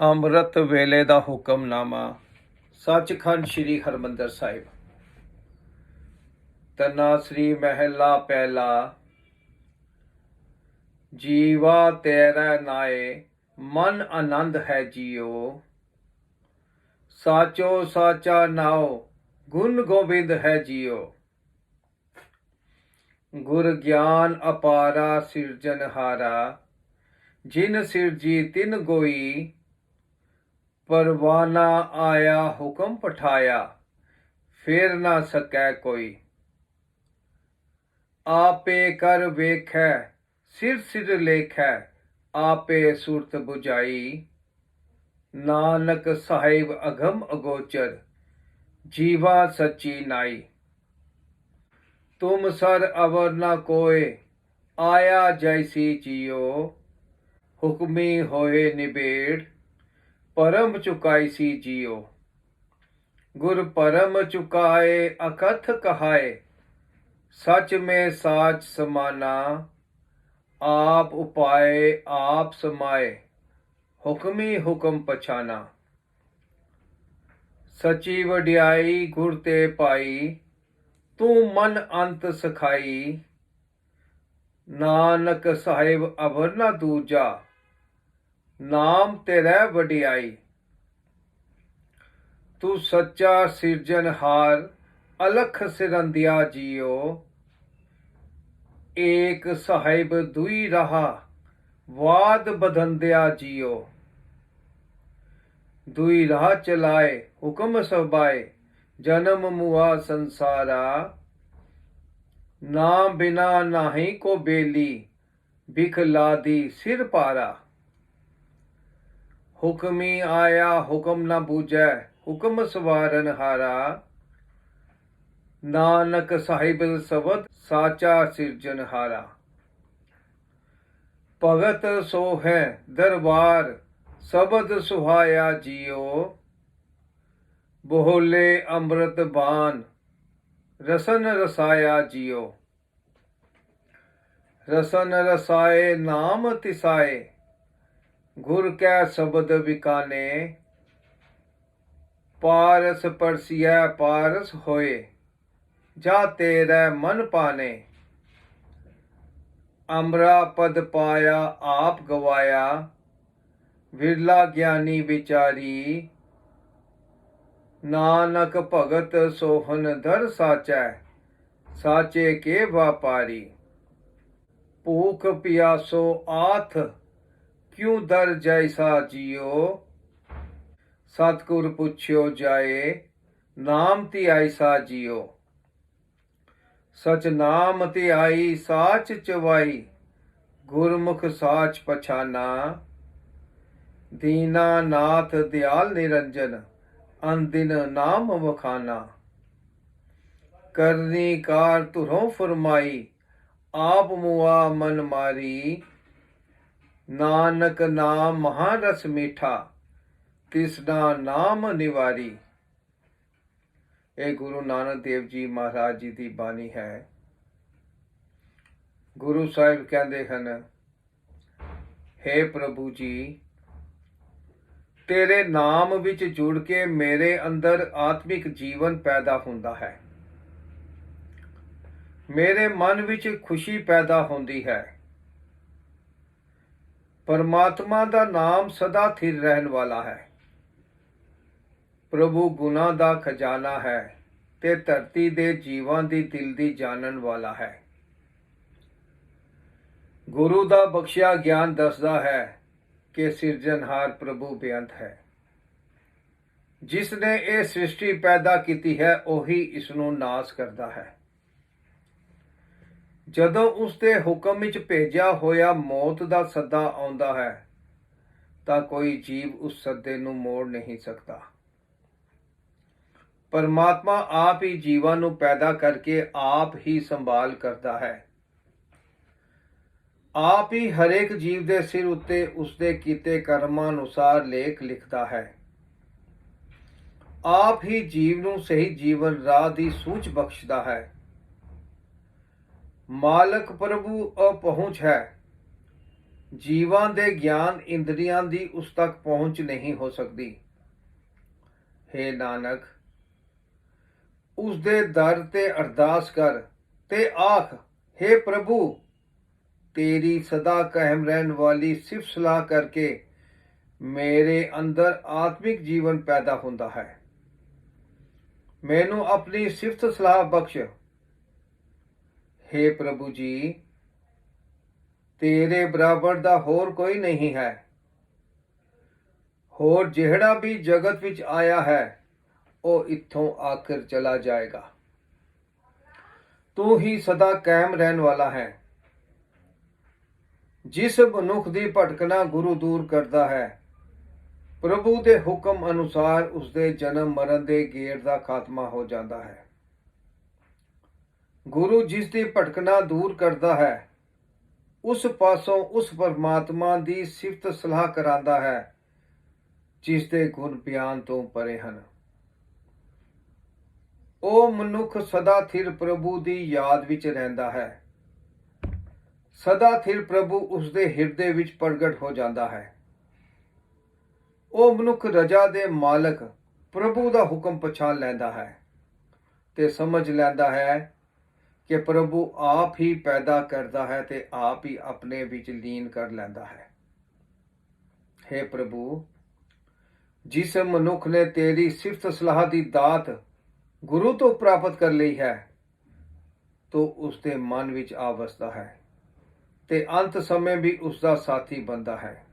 ਅੰਮ੍ਰਿਤ ਵੇਲੇ ਦਾ ਹੁਕਮਨਾਮਾ, ਸੱਚਖੰਡ ਸ੍ਰੀ ਹਰਮੰਦਰ ਸਾਹਿਬ। ਤਨਾ ਸ੍ਰੀ ਮਹਿਲਾ ਪਹਿਲਾ ਜੀਵਾ ਤੇਰਾ ਨਾਏ, ਮਨ ਆਨੰਦ ਹੈ ਜੀਓ। ਸਾਚੋ ਸਾਚਾ ਨਾਉ, ਗੁਣ ਗੋਬਿੰਦ ਹੈ ਜੀਓ। ਗੁਰ ਗਿਆਨ ਅਪਾਰਾ ਸਿਰਜਨਹਾਰਾ ਜਿਨ ਸਿਰਜੀ ਤਿਨ ਗੋਈ ਪਰਵਾਨਾ ਆਇਆ ਹੁਕਮ ਪਠਾਇਆ, ਫੇਰ ਨਾ ਸਕੈ ਕੋਈ। ਆਪੇ ਕਰ ਵੇਖੈ, ਸਿਰ ਸਿਰ ਲੇਖੈ, ਆਪੇ ਸੁਰਤ 부ਝਾਈ ਨਾਨਕ ਸਾਹਿਬ ਅਗਮ ਅਗੋਚਰ, ਜੀਵਾ ਸੱਚੀ ਨਾਈ। ਤੁਮ ਸਰ ਅਵਰ ਨਾ ਕੋਏ, ਆਇਆ ਜੈਸੀ ਜੀਓ, ਹੁਕਮੀ ਹੋਏ ਨਿਬੇੜ। ਪਰਮ ਚੁਕਾਈ ਸੀ ਜੀਓ ਗੁਰ ਪਰਮ ਚੁਕਾਏ ਅਕਥ ਕਹਾਏ ਸਚ ਮੇ ਸਾਚ ਸਮਾਨਾ ਆਪ ਉਪਾਏ ਆਪ ਸਮਾਏ ਹੁਕਮੀ ਹੁਕਮ ਪਛਾਨਾ ਸਚੀ ਵਡਿਆਈ ਗੁਰ ਤੇ ਪਾਈ ਤੂੰ ਮਨ ਅੰਤ ਸਖਾਈ ਨਾਨਕ ਸਾਹਿਬ ਅਵਰ ਨਾ ਦੂਜਾ ਨਾਮ ਤੇਰੇ ਵਡਿਆਈ। ਤੂੰ ਸੱਚਾ ਸਿਰਜਨਹਾਰ ਅਲਖ ਸਿਰੰਦਿਆ ਜੀਓ। ਏਕ ਸਾਹਿਬ ਦੁਈ ਰਹਾ, ਵਾਦ ਬਦੰਦਿਆ ਜੀਓ। ਦੁਈ ਰਾਹ ਚਲਾਏ, ਹੁਕਮ ਸਬਾਏ, ਜਨਮ ਮੁਆ ਸੰਸਾਰਾ। ਨਾ ਬਿਨਾ ਨਾਹੀ ਕੋ ਬੇਲੀ, ਬਿਖ ਲਾਦੀ ਸਿਰ ਪਾਰਾ। ਹੁਕਮੀ ਆਇਆ ਹੁਕਮ ਨਾ ਬੂਝੈ, ਹੁਕਮ ਸਵਾਰਨ ਹਾਰਾ। ਨਾਨਕ ਸਾਹਿਬ ਸਬਦ ਸਾਚਾ ਸਿਰਜਨ ਹਾਰਾ। ਭਗਤ ਸੋ ਹੈ ਦਰਬਾਰ, ਸਬਦ ਸੁਹਾਇਆ ਜੀਓ। ਬੋਲੇ ਅੰਮ੍ਰਿਤ ਬਾਨ ਰਸਨ ਰਸਾਇਆ ਜੀਓ। ਰਸਨ ਰਸਾਏ, ਨਾਮ ਤਿਸਾਏ। ਗੁਰ ਕੈ ਸ਼ਬਦ ਵਿਕਾਨੇ, ਪਾਰਸ ਪਰਸਿਐ, ਪਾਰਸ ਹੋਏ, ਜਾ ਤੇਰੇ ਮਨ ਪਾਨੇ। ਅਮਰਾ ਪਦ ਪਾਇਆ, ਆਪ ਗਵਾਇਆ, ਵਿਰਲਾ ਗਿਆਨੀ ਵਿਚਾਰੀ, ਨਾਨਕ ਭਗਤ ਸੋਹਨ ਦਰ ਸਾਚੈ, ਸਾਚੇ ਕੇ ਵਪਾਰੀ। ਭੂਖ ਪਿਆਸੋ ਆਥ ਕਿਉ ਦਰ ਜੈਸਾ ਜੀਓ? ਸਤਗੁਰ ਪੁੱਛਿਓ ਜਾਏ, ਨਾਮ ਤੀ ਆਇਸਾ ਜੀਓ। ਸਚ ਨਾਮ ਤੇ ਆਈ ਸਾਚ ਚਵਾਈ, ਗੁਰਮੁਖ ਸਾਚ ਪਛਾਨਾ। ਦੀਨਾ ਨਾਥ ਦਿਆਲ ਨਿਰੰਜਨ, ਅੰਦਿਨ ਨਾਮ ਵਖਾਨਾ। ਕਰਨੀ ਕਾਰ ਤੁਰੋਂ ਫਰਮਾਈ, ਆਪ ਮੁਆ ਮਨ ਮਾਰੀ ਨਾਨਕ ਨਾਮ ਮਹਾ ਰਸ ਮੀਠਾ ਤਿਸ ਨਾਮ ਨਿਵਾਰੀ। ਇਹ ਗੁਰੂ ਨਾਨਕ ਦੇਵ ਜੀ ਮਹਾਰਾਜ ਜੀ ਦੀ ਬਾਣੀ ਹੈ। ਗੁਰੂ ਸਾਹਿਬ ਕਹਿੰਦੇ ਹਨ हे ਪ੍ਰਭੂ ਜੀ, ਤੇਰੇ ਨਾਮ ਵਿੱਚ ਜੁੜ ਕੇ ਮੇਰੇ ਅੰਦਰ ਆਤਮਿਕ ਜੀਵਨ ਪੈਦਾ ਹੁੰਦਾ ਹੈ। ਮੇਰੇ ਮਨ ਵਿੱਚ ਖੁਸ਼ੀ ਪੈਦਾ ਹੁੰਦੀ ਹੈ। ਪਰਮਾਤਮਾ ਦਾ ਨਾਮ ਸਦਾ ਥਿਰ ਰਹਿਣ ਵਾਲਾ ਹੈ। ਪ੍ਰਭੂ ਗੁਨਾ ਦਾ ਖਜ਼ਾਨਾ ਹੈ ਤੇ ਧਰਤੀ ਦੇ ਜੀਵਾਂ ਦੀ ਦਿਲ ਦੀ ਜਾਣਨ ਵਾਲਾ ਹੈ। ਗੁਰੂ ਦਾ ਬਖਸ਼ਿਆ ਗਿਆਨ ਦੱਸਦਾ ਹੈ ਕਿ ਸਿਰਜਣਹਾਰ ਪ੍ਰਭੂ ਬੇਅੰਤ ਹੈ। ਜਿਸ ਨੇ ਇਹ ਸ੍ਰਿਸ਼ਟੀ ਪੈਦਾ ਕੀਤੀ ਹੈ, ਉਹੀ ਇਸ ਨੂੰ ਨਾਸ ਕਰਦਾ ਹੈ। ਜਦੋਂ ਉਸ ਦੇ ਹੁਕਮ ਵਿੱਚ ਭੇਜਿਆ ਹੋਇਆ ਮੌਤ ਦਾ ਸੱਦਾ ਆਉਂਦਾ ਹੈ, ਤਾਂ ਕੋਈ ਜੀਵ ਉਸ ਸੱਦੇ ਨੂੰ ਮੋੜ ਨਹੀਂ ਸਕਦਾ। ਪਰਮਾਤਮਾ ਆਪ ਹੀ ਜੀਵਾਂ ਨੂੰ ਪੈਦਾ ਕਰਕੇ ਆਪ ਹੀ ਸੰਭਾਲ ਕਰਦਾ ਹੈ। ਆਪ ਹੀ ਹਰੇਕ ਜੀਵ ਦੇ ਸਿਰ ਉੱਤੇ ਉਸਦੇ ਕੀਤੇ ਕਰਮਾਂ ਅਨੁਸਾਰ ਲੇਖ ਲਿਖਦਾ ਹੈ। ਆਪ ਹੀ ਜੀਵ ਨੂੰ ਸਹੀ ਜੀਵਨ ਰਾਹ ਦੀ ਸੂਝ ਬਖਸ਼ਦਾ ਹੈ। ਮਾਲਕ ਪ੍ਰਭੂ ਅਪਹੁੰਚ ਹੈ। ਜੀਵਾਂ ਦੇ ਗਿਆਨ ਇੰਦਰੀਆਂ ਦੀ ਉਸ ਤੱਕ ਪਹੁੰਚ ਨਹੀਂ ਹੋ ਸਕਦੀ। हे ਨਾਨਕ, ਉਸ ਦੇ ਦਰ ਤੇ ਅਰਦਾਸ ਕਰ ਤੇ ਆਖ हे ਪ੍ਰਭੂ, ਤੇਰੀ ਸਦਾ ਕਾਇਮ ਰਹਿਣ ਵਾਲੀ ਸਿਫਤ ਸਲਾਹ ਕਰਕੇ ਮੇਰੇ ਅੰਦਰ ਆਤਮਿਕ ਜੀਵਨ ਪੈਦਾ ਹੁੰਦਾ ਹੈ। ਮੈਨੂੰ ਆਪਣੀ ਸਿਫਤ ਸਲਾਹ ਬਖਸ਼। हे ਪ੍ਰਭੂ ਜੀ, ਤੇਰੇ ਬਰਾਬਰ ਦਾ ਹੋਰ ਕੋਈ ਨਹੀਂ ਹੈ। ਹੋਰ ਜਿਹੜਾ ਵੀ ਜਗਤ ਵਿੱਚ ਆਇਆ ਹੈ, ਉਹ ਇੱਥੋਂ ਆਖਰ ਚਲਾ ਜਾਏਗਾ। ਤੂੰ ਹੀ ਸਦਾ ਕਾਇਮ ਰਹਿਣ ਵਾਲਾ ਹੈ। ਜਿਸ ਮਨੁੱਖ ਦੀ ਭਟਕਣਾ ਗੁਰੂ ਦੂਰ ਕਰਦਾ ਹੈ, ਪ੍ਰਭੂ ਦੇ ਹੁਕਮ ਅਨੁਸਾਰ ਉਸ ਦੇ ਜਨਮ ਮਰਨ ਦੇ ਗੇੜ ਦਾ ਖਾਤਮਾ ਹੋ ਜਾਂਦਾ ਹੈ। ਗੁਰੂ ਜਿਸ ਦੀ ਭਟਕਣਾ ਦੂਰ ਕਰਦਾ ਹੈ, ਉਸ ਪਾਸੋਂ ਉਸ ਪਰਮਾਤਮਾ ਦੀ ਸਿਫਤ ਸਲਾਹ ਕਰਾਂਦਾ ਹੈ, ਜਿਸ ਦੇ ਗੁਣ ਬਿਆਨ ਤੋਂ ਪਰੇ ਹਨ। ਉਹ ਮਨੁੱਖ ਸਦਾ ਥਿਰ ਪ੍ਰਭੂ ਦੀ ਯਾਦ ਵਿੱਚ ਰਹਿੰਦਾ ਹੈ। ਸਦਾ ਥਿਰ ਪ੍ਰਭੂ ਉਸ ਦੇ ਹਿਰਦੇ ਵਿੱਚ ਪ੍ਰਗਟ ਹੋ ਜਾਂਦਾ ਹੈ। ਉਹ ਮਨੁੱਖ ਰਜਾ ਦੇ ਮਾਲਕ, ਪ੍ਰਭੂ ਦਾ ਹੁਕਮ ਪਛਾਣ ਲੈਂਦਾ ਹੈ ਤੇ ਸਮਝ ਲੈਂਦਾ ਹੈ ਕਿ ਪ੍ਰਭੂ ਆਪ ਹੀ ਪੈਦਾ ਕਰਦਾ ਹੈ ਤੇ ਆਪ ਹੀ ਆਪਣੇ ਵਿੱਚ ਲੀਨ ਕਰ ਲੈਂਦਾ ਹੈ। हे ਪ੍ਰਭੂ, ਜਿਸ ਮਨੁੱਖ ਨੇ ਤੇਰੀ ਸਿਫਤ ਸਲਾਹ ਦੀ ਦਾਤ ਗੁਰੂ ਤੋਂ ਪ੍ਰਾਪਤ ਕਰ ਲਈ ਹੈ, ਤੋ ਉਸ ਦੇ ਮਨ ਵਿੱਚ ਆ ਵਸਦਾ ਹੈ ਤੇ ਅੰਤ ਸਮੇਂ ਵੀ ਉਸ ਦਾ ਸਾਥੀ ਬਣਦਾ ਹੈ।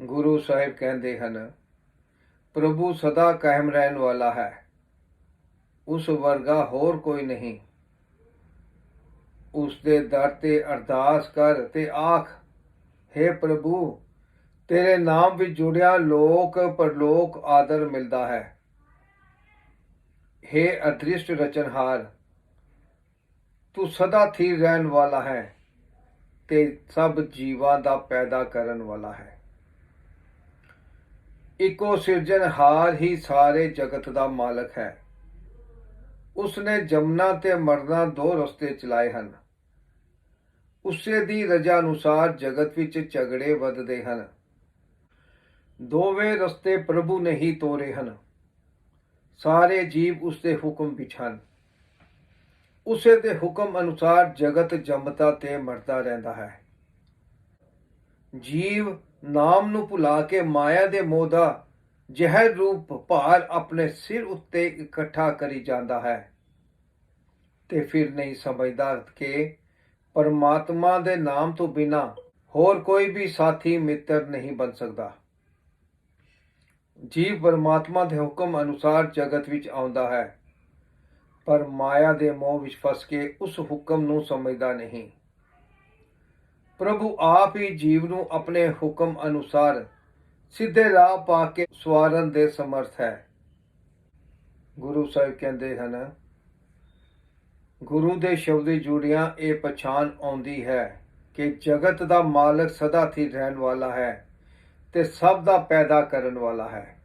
ਗੁਰੂ ਸਾਹਿਬ ਕਹਿੰਦੇ ਹਨ, ਪ੍ਰਭੂ ਸਦਾ ਕਾਇਮ ਰਹਿਣ ਵਾਲਾ ਹੈ। ਉਸ ਵਰਗਾ ਹੋਰ ਕੋਈ ਨਹੀਂ। ਉਸ ਦੇ ਦਰ ਤੇ ਅਰਦਾਸ ਕਰ ਤੇ ਆਖ हे ਪ੍ਰਭੂ, ਤੇਰੇ ਨਾਮ ਵਿੱਚ ਜੁੜਿਆ ਲੋਕ ਪਰਲੋਕ ਆਦਰ ਮਿਲਦਾ ਹੈ। हे ਅਦ੍ਰਿਸ਼ਟ ਰਚਨਹਾਰ, ਤੂੰ ਸਦਾ ਥੀਰ ਰਹਿਣ ਵਾਲਾ ਹੈ ਤੇ ਸਭ ਜੀਵਾਂ ਦਾ ਪੈਦਾ ਕਰਨ ਵਾਲਾ ਹੈ। ਇਕੋ ਸਿਰਜਣਹਾਰ ਹੀ ਸਾਰੇ ਜਗਤ ਦਾ ਮਾਲਕ ਹੈ। ਉਸਨੇ ਜਮਨਾ ਤੇ ਮਰਨਾ ਦੋ ਰਸਤੇ ਚਲਾਏ ਹਨ। ਉਸੇ ਦੀ ਰਜਾ ਅਨੁਸਾਰ ਜਗਤ ਵਿੱਚ ਝਗੜੇ ਵੱਧਦੇ ਹਨ। ਦੋਵੇਂ ਰਸਤੇ ਪ੍ਰਭੂ ਨੇ ਹੀ ਤੋਰੇ ਹਨ। ਸਾਰੇ ਜੀਵ ਉਸਦੇ ਹੁਕਮ ਵਿੱਚ ਹਨ। ਉਸੇ ਦੇ ਹੁਕਮ ਅਨੁਸਾਰ ਜਗਤ ਜੰਮਦਾ ਤੇ ਮਰਦਾ ਰਹਿੰਦਾ ਹੈ। ਜੀਵ ਨਾਮ ਨੂੰ ਭੁਲਾ ਕੇ ਮਾਇਆ ਦੇ ਮੋਹ ਦਾ ਜ਼ਹਿਰ ਰੂਪ ਭਾਰ ਆਪਣੇ ਸਿਰ ਉੱਤੇ ਇਕੱਠਾ ਕਰੀ ਜਾਂਦਾ ਹੈ। ਤੇ ਫਿਰ ਨਹੀਂ ਸਮਝਦਾ ਕਿ ਪਰਮਾਤਮਾ ਦੇ ਨਾਮ ਤੋਂ ਬਿਨਾ ਹੋਰ ਕੋਈ ਵੀ ਸਾਥੀ ਮਿੱਤਰ ਨਹੀਂ ਬਣ ਸਕਦਾ। ਜੀਵ ਪਰਮਾਤਮਾ ਦੇ ਹੁਕਮ ਅਨੁਸਾਰ ਜਗਤ ਵਿੱਚ ਆਉਂਦਾ ਹੈ, ਪਰ ਮਾਇਆ ਦੇ ਮੋਹ ਵਿੱਚ ਫਸ ਕੇ ਉਸ ਹੁਕਮ ਨੂੰ ਸਮਝਦਾ ਨਹੀਂ। ਪ੍ਰਭੂ ਆਪ ਹੀ ਜੀਵ ਨੂੰ ਆਪਣੇ ਹੁਕਮ ਅਨੁਸਾਰ ਸਿੱਧੇ ਰਾਹ ਪਾ ਕੇ ਸਵਾਰਨ ਦੇ ਸਮਰਥ ਹੈ। ਗੁਰੂ ਸਾਹਿਬ ਕਹਿੰਦੇ ਹਨ, ਗੁਰੂ ਦੇ ਸ਼ਬਦੀ ਜੁੜੀਆਂ ਇਹ ਪਛਾਣ ਆਉਂਦੀ ਹੈ ਕਿ ਜਗਤ ਦਾ ਮਾਲਕ ਸਦਾ ਥੀ ਰਹਿਣ ਵਾਲਾ ਹੈ ਤੇ ਸਭ ਦਾ ਪੈਦਾ ਕਰਨ ਵਾਲਾ ਹੈ।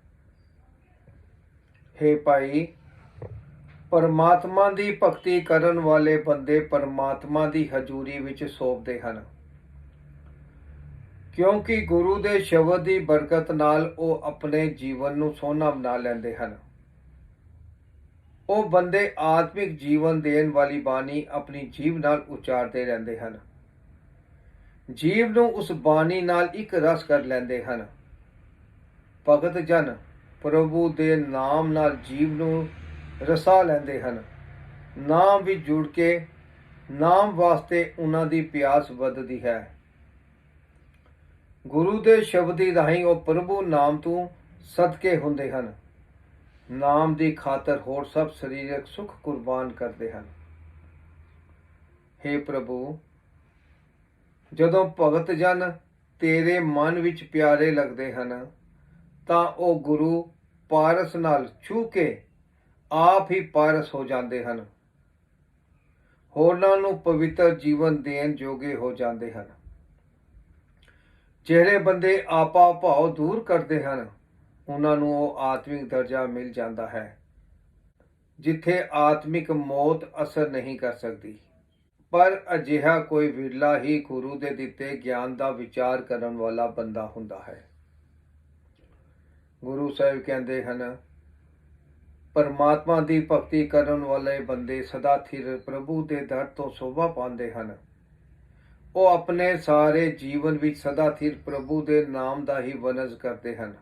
हे ਭਾਈ, ਪਰਮਾਤਮਾ ਦੀ ਭਗਤੀ ਕਰਨ ਵਾਲੇ ਬੰਦੇ ਪਰਮਾਤਮਾ ਦੀ ਹਜ਼ੂਰੀ ਵਿੱਚ ਸੋਭਦੇ ਹਨ। ਕਿਉਂਕਿ ਗੁਰੂ ਦੇ ਸ਼ਬਦ ਦੀ ਬਰਕਤ ਨਾਲ ਉਹ ਆਪਣੇ ਜੀਵਨ ਨੂੰ ਸੋਨਾ ਬਣਾ ਲੈਂਦੇ ਹਨ। ਉਹ ਬੰਦੇ ਆਤਮਿਕ ਜੀਵਨ ਦੇਣ ਵਾਲੀ ਬਾਣੀ ਆਪਣੀ ਜੀਵ ਨਾਲ ਉਚਾਰਦੇ ਰਹਿੰਦੇ ਹਨ। ਜੀਵ ਨੂੰ ਉਸ ਬਾਣੀ ਨਾਲ ਇੱਕ ਰਸ ਕਰ ਲੈਂਦੇ ਹਨ। ਭਗਤ ਜਨ ਪ੍ਰਭੂ ਦੇ ਨਾਮ ਨਾਲ ਜੀਵ ਨੂੰ ਰਸਾ ਲੈਂਦੇ ਹਨ। ਨਾਮ ਵਿੱਚ ਜੁੜ ਕੇ ਨਾਮ ਵਾਸਤੇ ਉਹਨਾਂ ਦੀ ਪਿਆਸ ਵੱਧਦੀ ਹੈ। ਗੁਰੂ ਦੇ ਸ਼ਬਦੀ ਰਾਹੀਂ ਉਹ ਪ੍ਰਭੂ ਨਾਮ ਤੋਂ ਸਦਕੇ ਹੁੰਦੇ ਹਨ। ਨਾਮ ਦੀ ਖਾਤਰ ਹੋਰ ਸਭ ਸਰੀਰਕ ਸੁਖ ਕੁਰਬਾਨ ਕਰਦੇ ਹਨ। हे ਪ੍ਰਭੂ, ਜਦੋਂ ਭਗਤ ਜਨ ਤੇਰੇ ਮਨ ਵਿੱਚ ਪਿਆਰੇ ਲੱਗਦੇ ਹਨ, ਤਾਂ ਉਹ ਗੁਰੂ ਪਾਰਸ ਨਾਲ ਛੂ ਕੇ ਆਪ ਹੀ ਪਾਰਸ ਹੋ ਜਾਂਦੇ ਹਨ। ਹੋਰਨਾਂ ਨੂੰ ਪਵਿੱਤਰ ਜੀਵਨ ਦੇਣ ਜੋਗੇ ਹੋ ਜਾਂਦੇ ਹਨ। ਜਿਹੜੇ ਬੰਦੇ ਆਪਾ ਭਾਵ ਦੂਰ ਕਰਦੇ ਹਨ, ਉਹਨਾਂ ਨੂੰ ਉਹ ਆਤਮਿਕ ਦਰਜਾ ਮਿਲ ਜਾਂਦਾ ਹੈ, ਜਿੱਥੇ ਆਤਮਿਕ ਮੌਤ ਅਸਰ ਨਹੀਂ ਕਰ ਸਕਦੀ। ਪਰ ਅਜਿਹਾ ਕੋਈ ਵਿਰਲਾ ਹੀ ਗੁਰੂ ਦੇ ਦਿੱਤੇ ਗਿਆਨ ਦਾ ਵਿਚਾਰ ਕਰਨ ਵਾਲਾ ਬੰਦਾ ਹੁੰਦਾ ਹੈ। ਗੁਰੂ ਸਾਹਿਬ ਕਹਿੰਦੇ ਹਨ, ਪਰਮਾਤਮਾ ਦੀ ਭਗਤੀ ਕਰਨ ਵਾਲੇ ਬੰਦੇ ਸਦਾ ਥਿਰ ਪ੍ਰਭੂ ਦੇ ਦਰ ਤੋਂ ਸੋਭਾ ਪਾਉਂਦੇ ਹਨ। ਉਹ ਆਪਣੇ ਸਾਰੇ ਜੀਵਨ ਵਿੱਚ ਸਦਾ ਥਿਰ ਪ੍ਰਭੂ ਦੇ ਨਾਮ ਦਾ ਹੀ ਵਨਜ ਕਰਦੇ ਹਨ।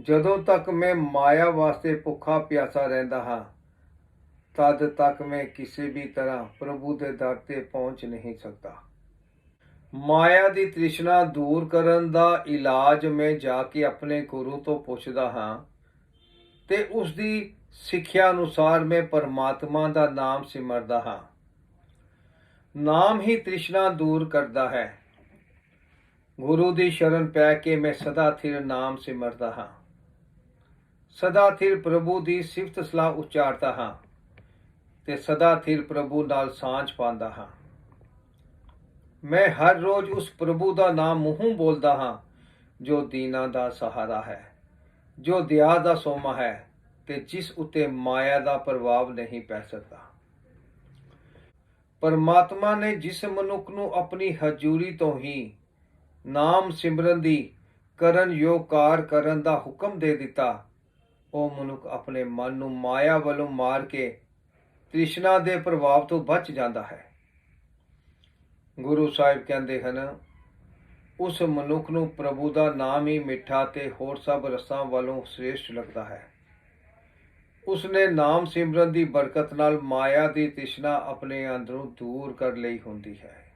ਜਦੋਂ ਤੱਕ ਮੈਂ ਮਾਇਆ ਵਾਸਤੇ ਭੁੱਖਾ ਪਿਆਸਾ ਰਹਿੰਦਾ ਹਾਂ, ਤਦ ਤੱਕ ਮੈਂ ਕਿਸੇ ਵੀ ਤਰ੍ਹਾਂ ਪ੍ਰਭੂ ਦੇ ਦਰ ਤੇ ਪਹੁੰਚ ਨਹੀਂ ਸਕਦਾ। ਮਾਇਆ ਦੀ ਤ੍ਰਿਸ਼ਨਾ ਦੂਰ ਕਰਨ ਦਾ ਇਲਾਜ ਮੈਂ ਜਾ ਕੇ ਆਪਣੇ ਗੁਰੂ ਤੋਂ ਪੁੱਛਦਾ ਹਾਂ ਤੇ ਉਸ ਦੀ ਸਿੱਖਿਆ ਅਨੁਸਾਰ ਮੈਂ ਪਰਮਾਤਮਾ ਦਾ ਨਾਮ ਸਿਮਰਦਾ ਹਾਂ। ਨਾਮ ਹੀ ਤ੍ਰਿਸ਼ਨਾ ਦੂਰ ਕਰਦਾ ਹੈ। ਗੁਰੂ ਦੀ ਸ਼ਰਨ ਪੈ ਕੇ ਮੈਂ ਸਦਾ ਥਿਰ ਨਾਮ ਸਿਮਰਦਾ ਹਾਂ। ਸਦਾ ਥਿਰ ਪ੍ਰਭੂ ਦੀ ਸਿਫਤ ਸਲਾਹ ਉਚਾਰਦਾ ਹਾਂ ਤੇ ਸਦਾ ਥਿਰ ਪ੍ਰਭੂ ਨਾਲ ਸਾਂਝ ਪਾਉਂਦਾ ਹਾਂ। ਮੈਂ ਹਰ ਰੋਜ਼ ਉਸ ਪ੍ਰਭੂ ਦਾ ਨਾਮ ਮੂੰਹੋਂ ਬੋਲਦਾ ਹਾਂ, ਜੋ ਦੀਨਾ ਦਾ ਸਹਾਰਾ ਹੈ, ਜੋ ਦਇਆ ਦਾ ਸੋਮਾ ਹੈ ਤੇ ਜਿਸ ਉਤੇ ਮਾਇਆ ਦਾ ਪ੍ਰਭਾਵ ਨਹੀਂ ਪੈ ਸਕਦਾ। ਪਰਮਾਤਮਾ ਨੇ ਜਿਸ ਮਨੁੱਖ ਨੂੰ ਆਪਣੀ ਹਜ਼ੂਰੀ ਤੋਂ ਹੀ ਨਾਮ ਸਿਮਰਨ ਦੀ ਕਰਨ ਯੋਗ ਕਾਰ ਕਰਨ ਦਾ ਹੁਕਮ ਦੇ ਦਿੱਤਾ, ਉਹ ਮਨੁੱਖ ਆਪਣੇ ਮਨ ਨੂੰ ਮਾਇਆ ਵੱਲੋਂ ਮਾਰ ਕੇ ਤ੍ਰਿਸ਼ਨਾ ਦੇ ਪ੍ਰਭਾਵ ਤੋਂ ਬਚ ਜਾਂਦਾ ਹੈ। ਗੁਰੂ ਸਾਹਿਬ ਕਹਿੰਦੇ ਹਨ, ਉਸ ਮਨੁੱਖ ਨੂੰ ਪ੍ਰਭੂ ਦਾ ਨਾਮ ਹੀ ਮਿੱਠਾ ਤੇ ਹੋਰ ਸਭ ਰਸਾਂ ਵੱਲੋਂ ਸ੍ਰੇਸ਼ਟ ਲੱਗਦਾ ਹੈ। ਉਸਨੇ ਨਾਮ ਸਿਮਰਨ ਦੀ ਬਰਕਤ ਨਾਲ ਮਾਇਆ ਦੀ ਤ੍ਰਿਸ਼ਨਾ ਆਪਣੇ ਅੰਦਰੋਂ ਦੂਰ ਕਰ ਲਈ ਹੁੰਦੀ ਹੈ।